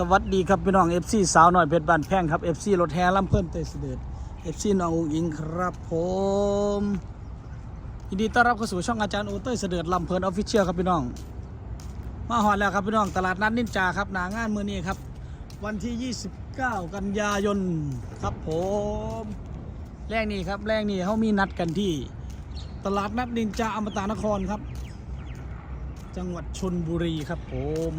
สวัสดีครับพี่น้อง FC สาวหน่อยเพชรบ้านแพงครับ FC รถแห่ลำเพิ่นเตยเสด็จ FC น้องอุ๋งอิงครับผมยินดีต้อนรับเข้าสู่ช่องอาจารย์โอเต้ยเสด็จลำเพิ่นออฟฟิเชียลครับพี่น้อง มาหอดแล้วครับพี่น้องตลาดนัดนินจาครับหนางานมือนี้ครับ วันที่ 29 กันยายนครับผมแรกนี้ครับแรกนี้เขามีนัดกันที่ ตลาดนัดนินจาอมตะนครครับ จังหวัดชนบุรีครับผม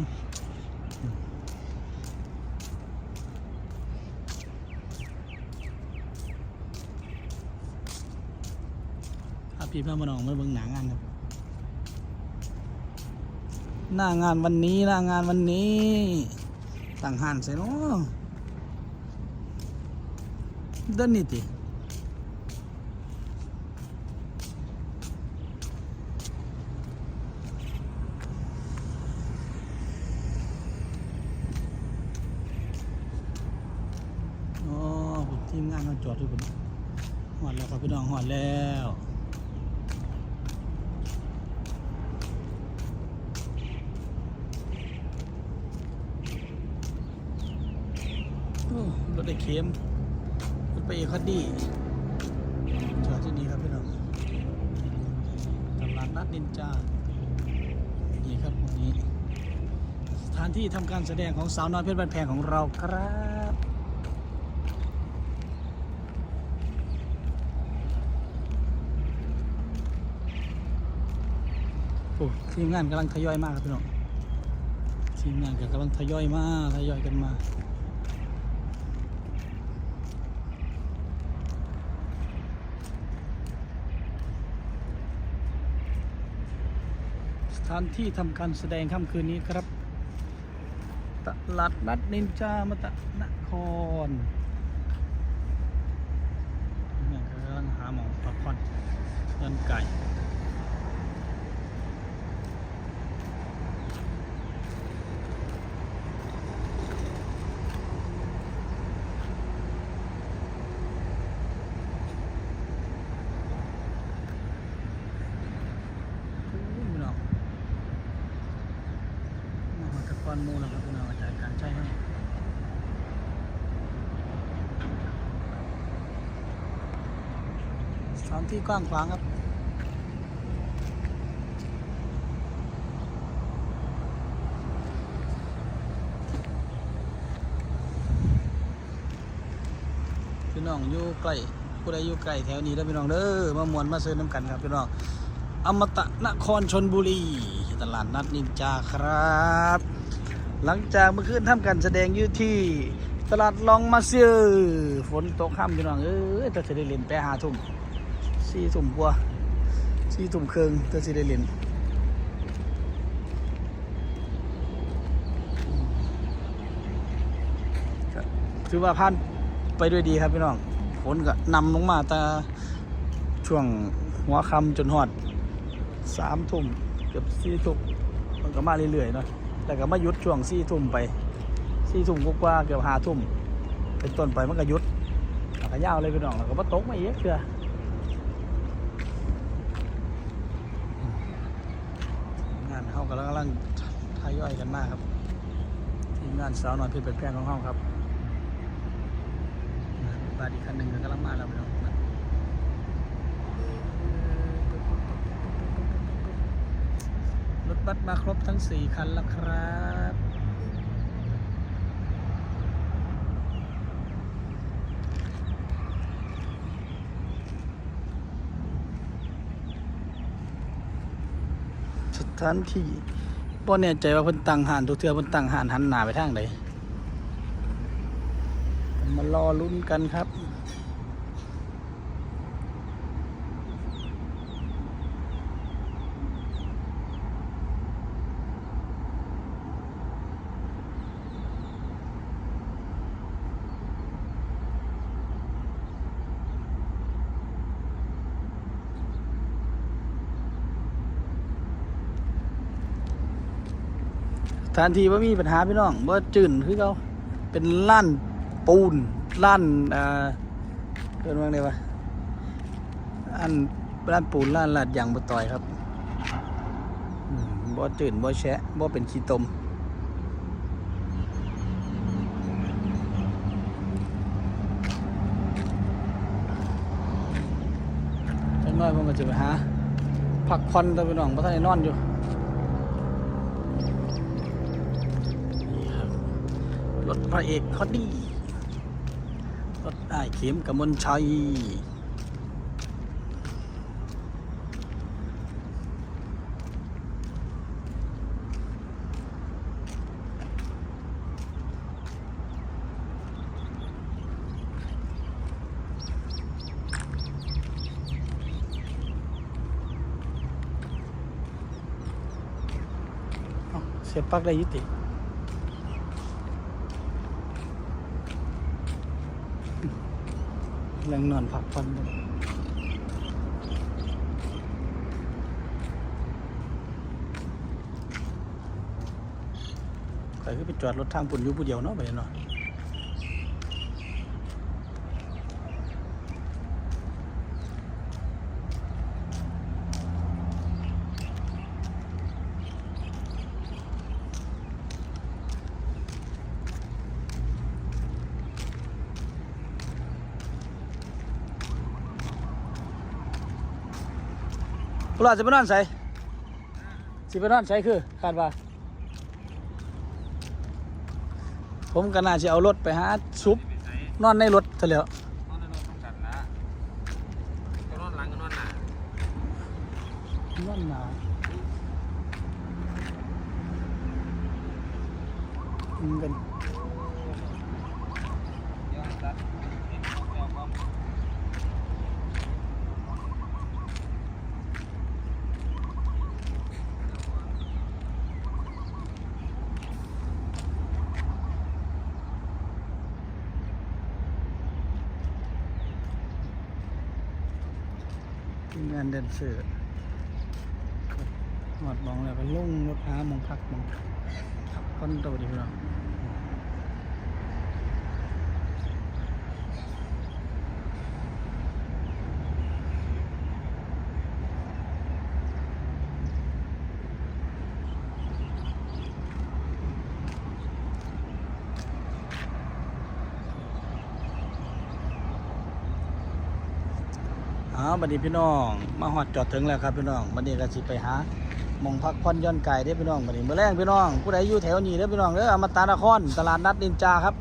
พี่พามาน้องมาเบิ่งหนางานครับหน้างานวันนี้หน้างานวันนี้ต่างหันใส่เนาะเดินนี่ติอ๋อทีมงานเขาจอดด้วยผมหอดแล้วครับพี่น้องหอดแล้ว รถได้เข็มรถไปเอคันดีจอดที่นี่ครับพี่น้องตลาดนัดนินจานี่ครับวันนี้ สถานที่ทำการแสดงของสาวน้อยเพชรบ้านแพงของเราครับโอ้ทีมงานกำลังทยอยมากครับพี่น้องทีมงานก็กำลังทยอยมาทยอยกันมา ถานที่ทำการแสดงค่ำคืนนี้ครับ ตลาดนัดนินจามตะนครเนี่ยกำลังหาหมองพักผ่อนเงินไก่ พี่น้องมาหอตะกอ นมูล้วครับพี่น้องอาจารย์การใช้ให้สถานที่กว้างขวางครับพี่น้องอยู่ใกล้ผู้ใดอยู่ใกล้แถวนี้แล้วพี่น้องเด้อมามวนมาซื้อน้ำกันครับพี่น้องอมตะนครชนบุรี ตลาดนัดนินจาครับ หลังจากเมื่อคืนทำการแสดงอยู่ที่ตลาดลองมาเซียฝนตกค่ำพี่น้องเอ้ยแต่จะได้เล่นไปหาทุ่มสี่ทุ่มกว่าสี่ทุ่มครึ่งแต่จะได้เล่นถือว่าผ่านไปด้วยดีครับพี่น้องฝนก็นำลงมาแต่ช่วงหัวค่ำจนหอดสามทุ่มเกือบสี่ทุ่มมันก็มาเรื่อยๆเนาะ แต่ก็มาหยุดช่วงสี่ทุ่มไปสี่ทุ่มกว่าเกือบห้าทุ่มเป็นต้นไปมันก็หยุดแล้วก็ยาวเลยพี่น้องแล้วก็มาตกมาเยอะเชื่องานเขากำลังกำลังทยอยกันมากครับทีมงานสาวหน่อยเพชรเป็นแพงของห้องครับบาดีคันหนึ่งกำลังมาแล้วพี่น้อง รถ บัสมาครบทั้ง 4 คันแล้วครับสถานที่บ่แน่ใจว่าเพิ่นตั้งหานทุกเทื่อเพิ่นตั้งหานหันหน้าไปทางใดมารอลุ้นกันครับ ถานที่ว่ามีปัญหาพี่น้องว่าจืนคือเขาเป็นลั่นปูนลั่นเอ่าเกินว่าไรวะอันลั่นปูนลั่นลาดยางบะต่อยครับบ่จืนบ่แชะบ่เป็นขี้ตมจังน้อยผมก็จะไปหาผักควันตัวไปน้องเพราะท่านนอนอยู่ รถพระเอกฮอดี้รถไอ้เข็มกมลชัยเสียบปลักได้ยุติ แรงนอนพักผ่อนใครก็ไปจอดรถทางปุ่นอยู่ผู้เดียวเนาะไปเนาะ พวกเราจะไปนอนใส่สิไปนอนใส่คือคาดว่า ผมก็น่าจะเอารถไปหาซุปนอนในรถเถอะแหล้วนอนในรถต้องจัดละก็นอนหลังก็นอนหน้านอนหนาวอืมกัน เดี๋ยวจัดเดี๋ยวความ ทีม งานเดนเซอร์หอดมองแล้วก็ลงรถพามองพักมองพักคนตัวดีพี่น้อง อ้าบัดนี้พี่น้อง มาหอดจอดถึงแล้วครับพี่น้องบัดนี้ก็สิไปหาหมองพักผ่อนย่อนไก่ได้พี่น้องบัดนี้เมื่อแรงพี่น้อง ผู้ใดอยู่แถวนี้เด้พี่น้องเด้ออมตะนครตลาดนัดนินจาครับ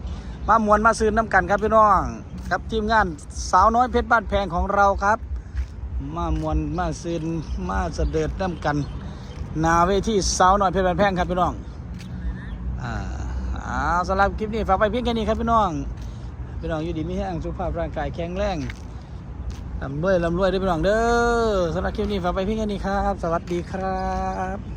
มามวนมาซื้อน้ำกันครับพี่น้องกับทีมงานสาวน้อยเพชรบ้านแพงของเราครับ มามวนมาซื้อมาเสด็จน้ำกันนาเวทีสาวน้อยเพชรบ้านแพงครับพี่น้องอ่าอ่าสำหรับคลิปนี้ฝากไปเพียงแค่นี้ครับพี่น้องพี่น้องอยู่ดีมีแห้งสุขภาพร่างกายแข็งแรง ลำรวยลำรวยด้วยพี่น้องเด้อสำหรับคลิปนี้ฝากไปเพียงแค่นี้ครับ สวัสดีครับ